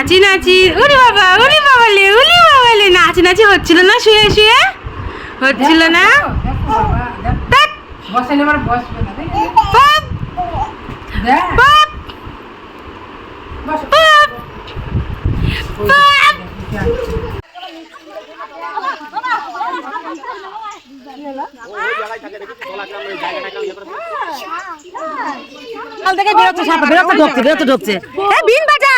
নাচি নাচি উলি বাবা উলি বাবালে উলি বাবালে। নাচি নাচি হচ্ছিল না শুয়ে শুয়ে? হচ্ছিল না। কাল থেকে বেরোচ্ছে সাপ ঢুকছে ঢুকছে। এ বিন বাজা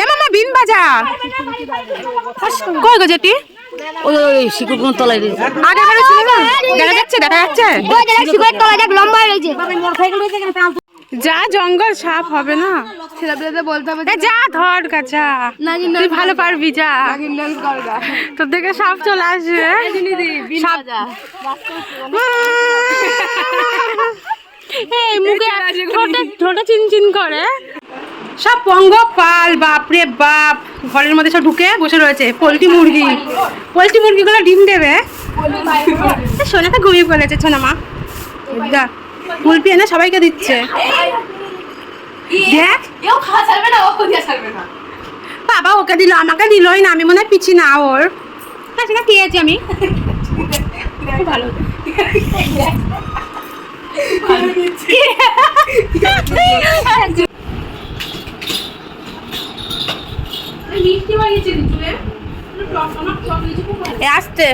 এ মামা, বিন বাজা। কই গো যেটি ওই দেখা দেখা যা জঙ্গল সাপ হবে না? ছেলেপেলেদের বলতে হবে যা ধর গাছা। তুই ভালো পারবি, যা। তোর থেকে সাপ চলে আসবে। সাপ এই মুখে ঠোঁটে ঠোঁটে চিনচিন করে। সব পঙ্গপাল বাপরে বাপ। ঘরের মধ্যে সব ঢুকে বসে রয়েছে। পোলট্রি মুরগি। পোলট্রি মুরগিগুলো ডিম দেবে? সোনাটা ঘুমিয়ে পড়েছে সোনা মা। যা কুলপি এনে সবাইকে দিচ্ছে। দেখ। বাবা ওকে দিল আমাকে দিলই না আমি মনে হয় পিছি না ওর। না সেটা খেয়েছি আমি। ভালো মিষ্টি বানিয়েছে দুপুরে এ আসতে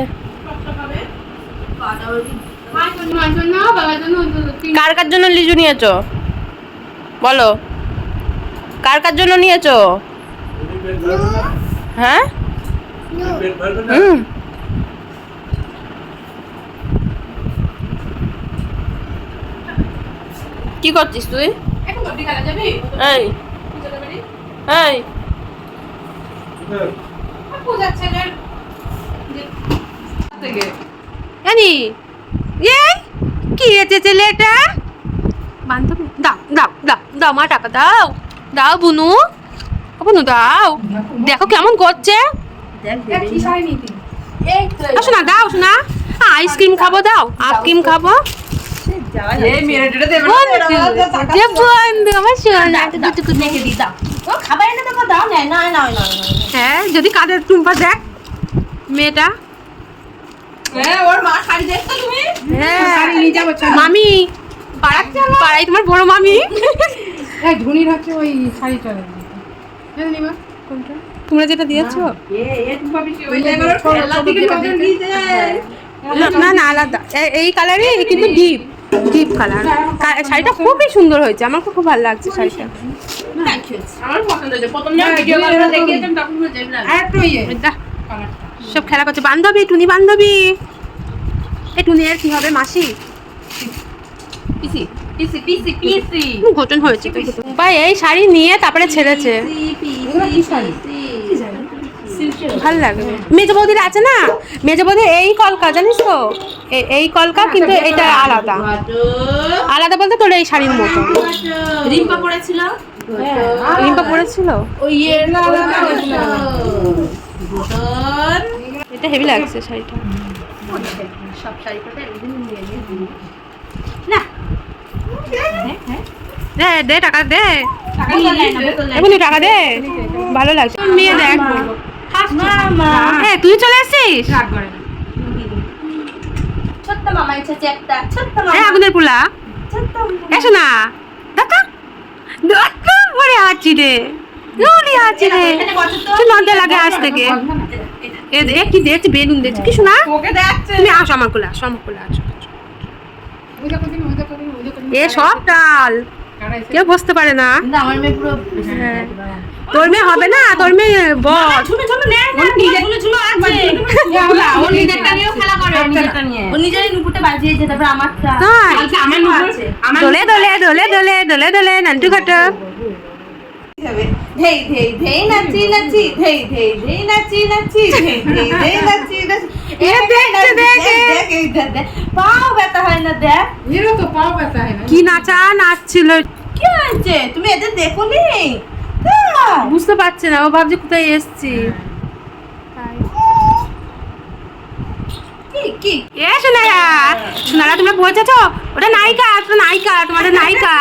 কার কার জন্য লিজু নিয়েছো? বলো। কার কার জন্য নিয়েছো? হ্যাঁ? হুম। কি করছিস তুই? এই। এই। জানি এই কি হয়েছে ছেলেটা বান্ধবী দাও দাও দাও দাও মা টাকা দাও দাও বুনু বুনু দাও দেখো কেমন করছে আসো না দাও শোনা আইসক্রিম খাব দাও আইসক্রিম খাব বন্ধু আমার সোনা দুটুকু দেখে দি দাও হ্যাঁ যদি কাদের টুম্পা দেখ মেয়েটা। হ্যাঁ। মামি পাড়া পাড়াই তোমার বড় মামি। ধুনির হচ্ছে ওই শাড়ি চলে জানি মা কোনটা? তোমরা যেটা দিয়েছ? না না আলাদা। এই কালারই কিন্তু ডিপ। ডিপ কালার শাড়িটা খুবই সুন্দর হয়েছে। আমার খুব ভালো লাগছে শাড়িটা। একটু ইয়ে। সব খেলা করছে। বান্ধবী টুনি বান্ধবী। এই টুনি আর কি হবে? মাসি? পিসি ঘটন হয়েছে। তো বা এই শাড়ি নিয়ে তারপরে ছেড়েছে। শাড়ি? ভালো লাগে মেজ বৌদির আছে না? মেজ বৌদির এই কলকা জানিস তো? এই কলকা কিন্তু এটা আলাদা। আলাদা। বলতে তোর এই শাড়ির মতো। রিম্পা পড়েছিল রিম্পা পরেছিল? ওই এটা হেভি লাগছে শাড়িটা। সব শাড়ি একদিন নিয়ে নিয়ে দে দে টাকা দে এমনি টাকা দে। ভালো লাগছে। মেয়ে দেখ। হ্যাঁ তুই চলে রাগ করে না। ছোট্ট মামা এসেছে একটা ছোট্ট এ আগুনের পোলা। এসো না। দাদা। দাদা রে। নুলি আছি রে। লজ্জা লাগে আজ থেকে। এ কি দেখছি বেলুন দেখছি। কি শোনা তুমি আসো আমার কোলে আসো আমার কোলে এ সব ডাল। কেউ বসতে পারে না হ্যাঁ। তোর মেয়ে হবে না তোর মেয়ে বস দোলে দোলে দোলে দোলে দোলে দোলে নান্টু ঘটো ধেই ধেই ধেই নাচি নাচি ধেই ধেই ধেই নাচি নাচি ধেই ধেই ধেই নাচি নাচি এ দেখ দেখ দেখ পাও ব্যথা হয় না দেখ এরও তো পাও ব্যথা হয় না কি নাচা নাচছিল কি হয়েছে? তুমি এদের দেখোনি? বুঝতে পারছে না ও ভাবছে কোথায় এসছি। কি? এ সোনারা সোনারা তোমরা পৌঁছেছো ওটা নায়িকা ওটা নায়িকা তোমাদের নায়িকা।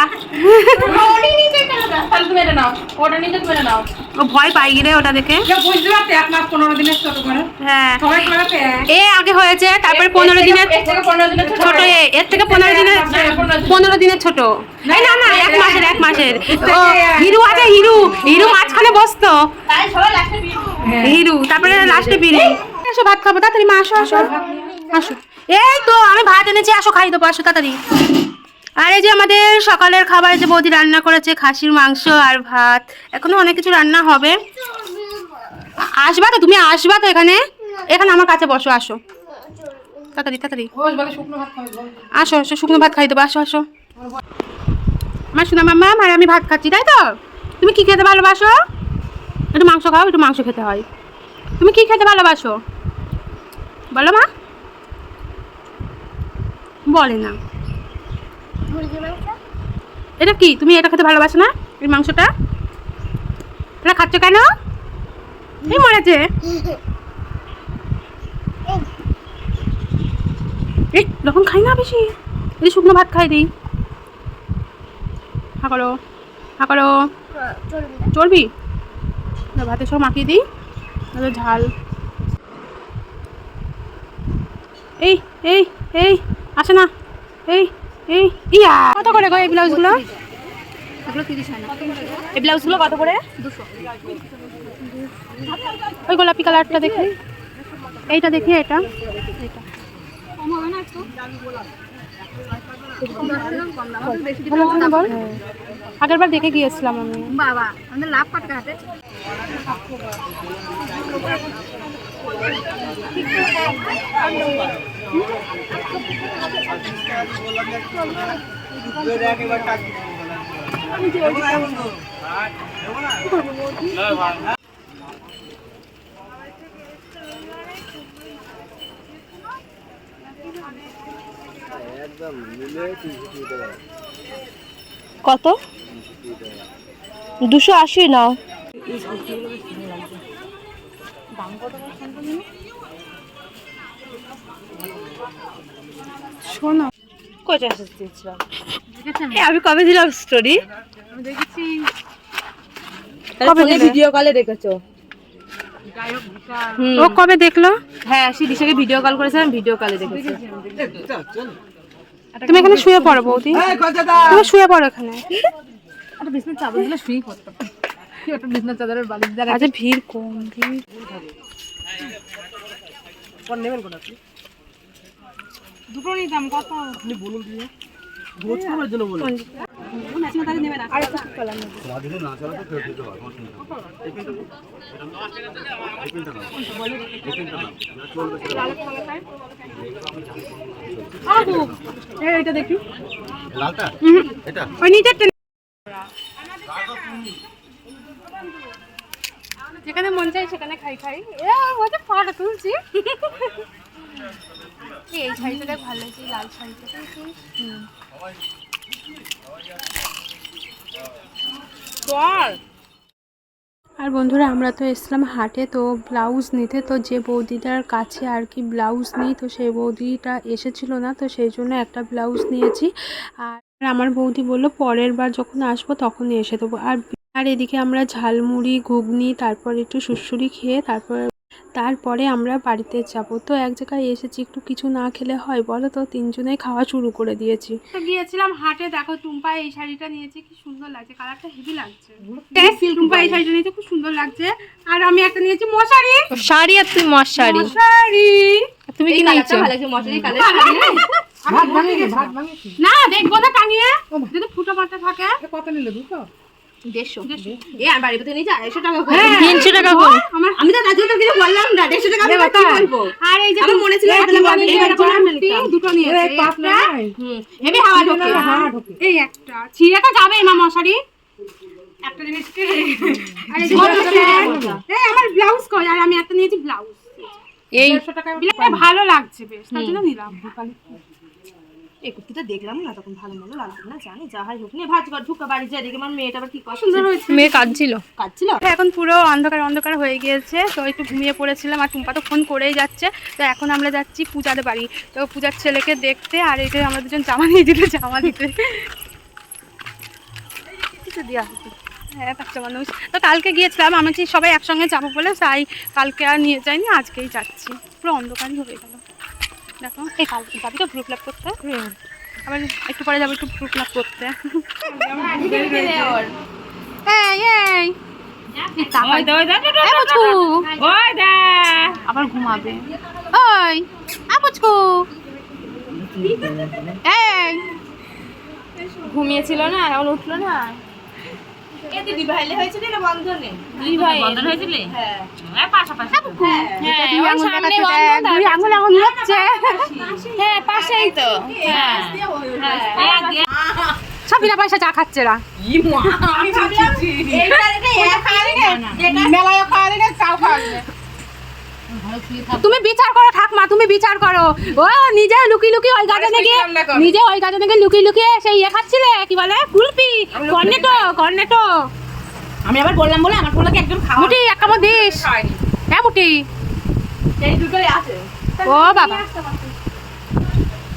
ভয় পাই রে ওটা দেখে। হ্যাঁ। তো। এ আগে হয়েছে তারপরে পনেরো দিনের ছোট এর থেকে পনেরো দিনের পনেরো দিনের। ছোট। না না এক মাসের এক মাসের। ও হিরু আছে হিরু হিরু মাঝখানে বসতো। হিরু তারপরে লাস্টে বিড়ি আসো ভাত খাব তাড়াতাড়ি মা আসো আসো। আসো। এই তো আমি ভাত এনেছি আসো খাই দেবো আসো তাড়াতাড়ি। আর এই যে আমাদের সকালের খাবার যে বৌদি রান্না করেছে খাসির মাংস আর ভাত এখনও অনেক কিছু রান্না হবে। আসবা তো তুমি আসবা তো এখানে? এখানে আমার কাছে বসো আসো। তাড়াতাড়ি তাড়াতাড়ি। আসো আসো শুকনো ভাত খাই দেবো আসো আসো। আমার শোনা মাম্মা আর আমি ভাত খাচ্ছি তাই তো? তুমি কি খেতে ভালোবাসো? একটু মাংস খাও একটু মাংস খেতে হয়। তুমি কি খেতে ভালোবাসো? বলো মা। বলে না। এটা কি? তুমি এটা খেতে ভালোবাসো না? এই মাংসটা? এটা খাচ্ছ কেন? এই মরেছে। এই যখন খাই না বেশি। এই শুকনো ভাত খাই দিই। হা করো হা করো। চলবি না, ভাতের সব মাখিয়ে দিই ঝাল। এই এই এই। আসে না। এই এই ইয়া। কত করে গো এই ব্লাউজগুলো? এই ব্লাউজগুলো কত করে? ওই গোলাপি কালারটা দেখি। এইটা দেখি এটা আগের বার দেখে গিয়েছিলাম আমি। বাবা আমাদের লাভ কাটতে হাতে। কত? দুশো আশি নাও। শোনো। কয়টা এসে দিয়েছিলাম? আমি কবে দিলাম স্টোরি কবে ভিডিও কলে দেখেছ। ও কবে দেখল? হ্যাঁ ভিডিও কল করেছিলাম ভিডিও কলে দেখেছি। তুমি এখানে শুয়ে পড়ো বৌদি। তুমি শুয়ে পড়ো এখানে। একটা দিলে পড়তে চাদরের বালিশ দ্বারা। আচ্ছা ভিড় কম ভিড় দুটো নিতাম কত? এই, এইটা দেখি। লালটা? এটা? সেখানে খাই খাই। তুলছি। এই শাড়িটা ভালো লাল শাড়িটা। আর বন্ধুরা, আমরা তো এসলাম হাটে, তো ব্লাউজ নিতে, তো যে বৌদিটার কাছে আর কি ব্লাউজ নিই, তো সেই বৌদিটা এসেছিল না, তো সেই জন্য একটা ব্লাউজ নিয়েছি। আর আমার বৌদি বলল, পরের বার যখন আসব, তখনই এসে দেবো। আর আর এদিকে আমরা ঝালমুড়ি ঘুগনি তারপর একটু সুড়সুড়ি খেয়ে তারপর তারপরে আমরা বাড়িতে যাব। তো এক জায়গায় এসেছি একটু কিছু না খেলে হয় বলো তো তিনজনে খাওয়া শুরু করে দিয়েছি। গিয়েছিলাম হাটে দেখো টুম্পা এই শাড়িটা নিয়েছে কি সুন্দর লাগছে কালারটা হেভি লাগছে। টুম্পা এই শাড়িটা নিয়েছে খুব সুন্দর লাগছে। আর আমি একটা নিয়েছি মশারি। শাড়ি আর তুই মশারি। মশারি। তুমি কি নিয়েছো? ভাত ভাঙিয়ে ভাত ভাঙিয়ে না দেখব না টাঙিয়ে। যদি ফুটো পাটা থাকে। কত নিলে দুটো? দেড়শো। এ আর বাড়ি নিয়ে যা আড়াইশো টাকা হ্যাঁ। তিনশো টাকা করে। আমার আমি তো কিছু বললাম না দেড়শো টাকা আমি কি বলব? আর এই যে আমার মনে ছিল দুটো হাওয়া ঢোকে। এই একটা ছিঁড়ে তো যাবে মা মশারি। একটা জিনিস এই ব্লাউজ কই? আর আমি একটা নিয়েছি ব্লাউজ। এই ভালো লাগছে বেশ তার জন্য নিলাম। এই কুর্তিটা দেখলাম না তখন ভালো মতো লাগল না জানি যা হয় হোক। নিয়ে ভাজ ঢুকা বাড়ি যায় দেখে আমার মেয়েটা আবার কি সুন্দর হয়েছে। মেয়ে কাঁদছিল। কাঁদছিল? এখন পুরো অন্ধকার অন্ধকার হয়ে গিয়েছে তো একটু ঘুমিয়ে পড়েছিলাম আর টুম্পা তো ফোন করেই যাচ্ছে তো এখন আমরা যাচ্ছি পূজার বাড়ি। তো পূজার ছেলেকে দেখতে আর এই যে আমরা দুজন জামা নিয়ে দিলে জামা দিতে। কিছু দেওয়া হ্যাঁ বাচ্চা মানুষ। তো কালকে গিয়েছিলাম আমি সবাই একসঙ্গে যাব বলে তাই কালকে আর নিয়ে যাইনি আজকেই যাচ্ছি। পুরো অন্ধকারই হয়ে গেল। দেখো এই কাল যাবি তো করতে? আবার একটু পরে যাব একটু লাভ করতে। আবার ঘুমাবে। ওই আ পুচকু। এই। ঘুমিয়েছিল না এখন উঠল না? সব বিনা পয়সা চা খাচ্ছে রা মেলায় চাও খাওয়ালে তুমি বিচার করো ঠাকমা তুমি বিচার করো। ও নিজে লুকি লুকি ওই গার্ডেনে গিয়ে নিজে ওই গার্ডেনে গিয়ে লুকি লুকিয়ে সেই ইয়ে খাচ্ছিলে? কি বলে? কুলপি? Cornetto Cornetto. আমি আবার বললাম বলে আমার পোলাকে একজন খাওয়া মুটি এক কামড় দিস। হ্যাঁ মুটি। এই দুটোই আছে। ও বাবা।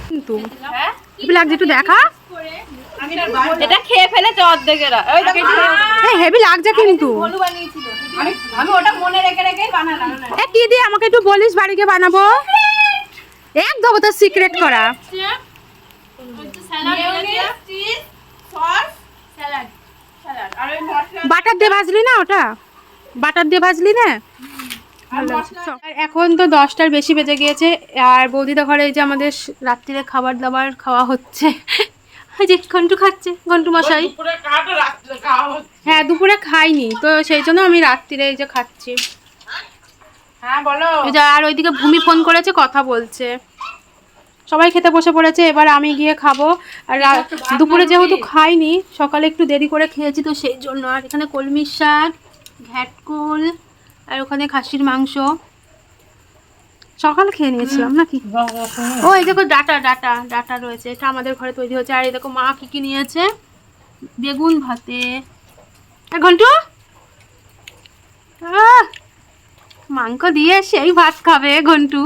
কিন্তু হেভি লাগছে একটু দেখা। এটা খেয়ে ফেলেছে অর্ধেকেরা এই হেভি লাগছে কিন্তু। আমি আমি ওটা মনে রেখে রেখেই বানালাম। কি দিয়ে আমাকে একটু বলিস বাড়িতে বানাবো? এক দেবো তোর সিক্রেট করা। বাটার দিয়ে ভাজলি না ওটা? বাটার দিয়ে ভাজলি না? আর এখন তো দশটার বেশি বেজে গিয়েছে আর বৌদিদা ঘরে এই যে আমাদের রাত্রিরে খাবার দাবার খাওয়া হচ্ছে। এই যে ঘন্টু খাচ্ছে ঘন্টু মশাই। হ্যাঁ দুপুরে খাইনি তো সেই জন্য আমি রাত্রিরে এই যে খাচ্ছি। হ্যাঁ বলো। এই যে আর ওইদিকে ভূমি ফোন করেছে কথা বলছে। সবাই খেতে বসে পড়েছে এবার আমি গিয়ে খাব। আর দুপুরে যেহেতু খাইনি সকালে একটু দেরি করে খেয়েছি তো সেই জন্য। আর এখানে কলমির শাক ঘ্যাটকুল আর ওখানে খাসির মাংস। সকালে খেয়ে নিয়েছিলাম নাকি? ও এই দেখো ডাটা ডাটা ডাটা রয়েছে। এটা আমাদের ঘরে তৈরি হচ্ছে। আর এই দেখো মা কি কি নিয়েছে? বেগুন ভাতে। এক ঘন্টু? মাংস দিয়ে সেই ভাত খাবে ঘন্টু।